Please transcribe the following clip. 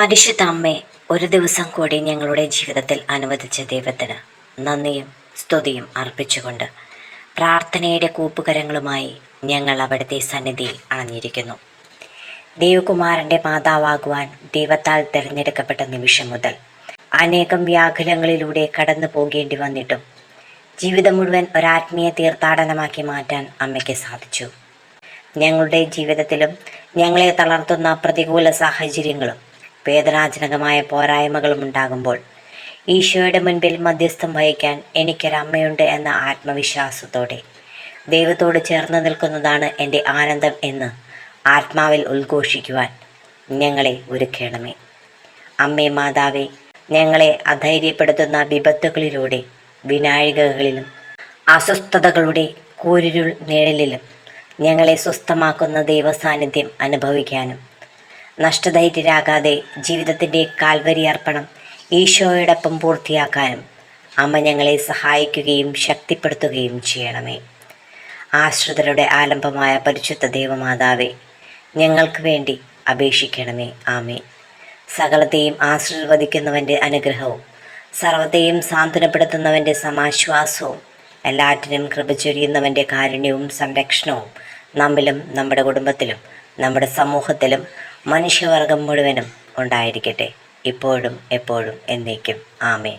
പരിശുദ്ധ അമ്മേ ഒരു ദിവസം കൂടി ഞങ്ങളുടെ ജീവിതത്തിൽ അനുവദിച്ച ദൈവത്തിന് നന്ദിയും സ്തുതിയും അർപ്പിച്ചുകൊണ്ട് പ്രാർത്ഥനയുടെ കൂപ്പുകരങ്ങളുമായി ഞങ്ങൾ അവിടുത്തെ സന്നിധിയിൽ അണഞ്ഞിരിക്കുന്നു. ദേവകുമാരന്റെ മാതാവാകുവാൻ ദൈവത്താൽ തിരഞ്ഞെടുക്കപ്പെട്ട നിമിഷം മുതൽ അനേകം വ്യാകുലങ്ങളിലൂടെ കടന്നു പോകേണ്ടി വന്നിട്ടും ജീവിതം മുഴുവൻ ഒരാത്മീയ തീർത്ഥാടനമാക്കി മാറ്റാൻ അമ്മയ്ക്ക് സാധിച്ചു. ഞങ്ങളുടെ ജീവിതത്തിലും ഞങ്ങളെ തളർത്തുന്ന പ്രതികൂല സാഹചര്യങ്ങളും വേദനാജനകമായ പോരായ്മകളും ഉണ്ടാകുമ്പോൾ ഈശോയുടെ മുൻപിൽ മധ്യസ്ഥം വഹിക്കാൻ എനിക്കൊരമ്മയുണ്ട് എന്ന ആത്മവിശ്വാസത്തോടെ ദൈവത്തോട് ചേർന്ന് നിൽക്കുന്നതാണ് എന്റെ ആനന്ദം എന്ന് ആത്മാവിൽ ഉദ്ഘോഷിക്കുവാൻ ഞങ്ങളെ ഒരുക്കണമേ. അമ്മേ മാതാവേ ഞങ്ങളെ അധൈര്യപ്പെടുത്തുന്ന വിപത്തുകളിലൂടെ വിനാഴികകളിലും അസ്വസ്ഥതകളുടെ കൂരിരുൾ നിഴലിലും ഞങ്ങളെ സ്വസ്ഥമാക്കുന്ന ദൈവസാന്നിധ്യം അനുഭവിക്കാനും നഷ്ടധൈര്യരാകാതെ ജീവിതത്തിന്റെ കാൽവരി അർപ്പണം ഈശോയോടൊപ്പം പൂർത്തിയാക്കാനും അമ്മ ഞങ്ങളെ സഹായിക്കുകയും ശക്തിപ്പെടുത്തുകയും ചെയ്യണമേ. ആശ്രിതരുടെ ആലംബമായ പരിശുദ്ധ ദൈവമാതാവേ ഞങ്ങൾക്ക് വേണ്ടി അപേക്ഷിക്കണമേ. ആമേ സകലത്തെയും ആശീർവദിക്കുന്നവന്റെ അനുഗ്രഹവും സർവത്തെയും സാന്ത്വനപ്പെടുത്തുന്നവന്റെ സമാശ്വാസവും എല്ലാറ്റിനും കൃപ ചൊരിയുന്നവന്റെ കാരുണ്യവും സംരക്ഷണവും നമ്മിലും നമ്മുടെ കുടുംബത്തിലും നമ്മുടെ സമൂഹത്തിലും മനുഷ്യവർഗം മുഴുവനും ഉണ്ടായിരിക്കട്ടെ. ഇപ്പോഴും എപ്പോഴും എന്നേക്കും. ആമേൻ.